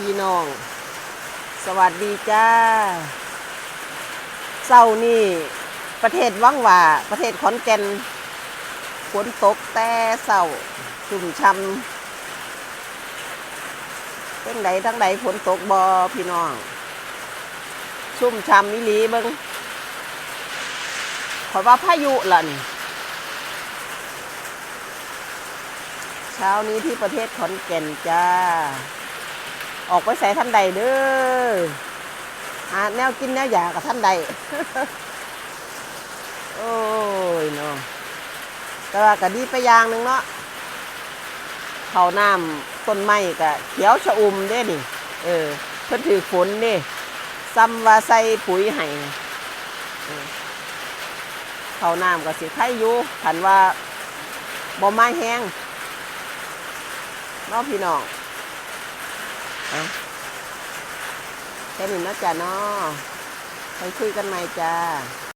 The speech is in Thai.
พี่น้อง สวัสดีจ้าเศร้านี่ประเทศวังหว่าประเทศขอนแก่นฝนตกแต่เศร้าชุ่มช่ำเป็นไหนทั้งใดฝนตกบอพี่น้อง ชุ่มช่ำมิลีเบิงขอว่าพายุล่ะนี่เช้านี้ที่ประเทศขอนแก่นจ้า ออกไปใส่ท่านใดเด้อหาแนวกินแนวอยากกับท่านใด โอ้ยเนาะแต่ว่าก็ดีไปอย่างหนึ่งเนาะเขาน้ำต้นไม้ก็เขียวชะอุ่มเด้นี่ เออ เพิ่นถือฝนนี่ซ้ำว่าใส่ปุ๋ยให้เขาน้ำก็สิไข่อยู่ขันว่าบ่ไม้แห้งเน้องพี่น้อง เอาแค่นี้นะจ๊ะเนาะไปคุยกันใหม่จ้า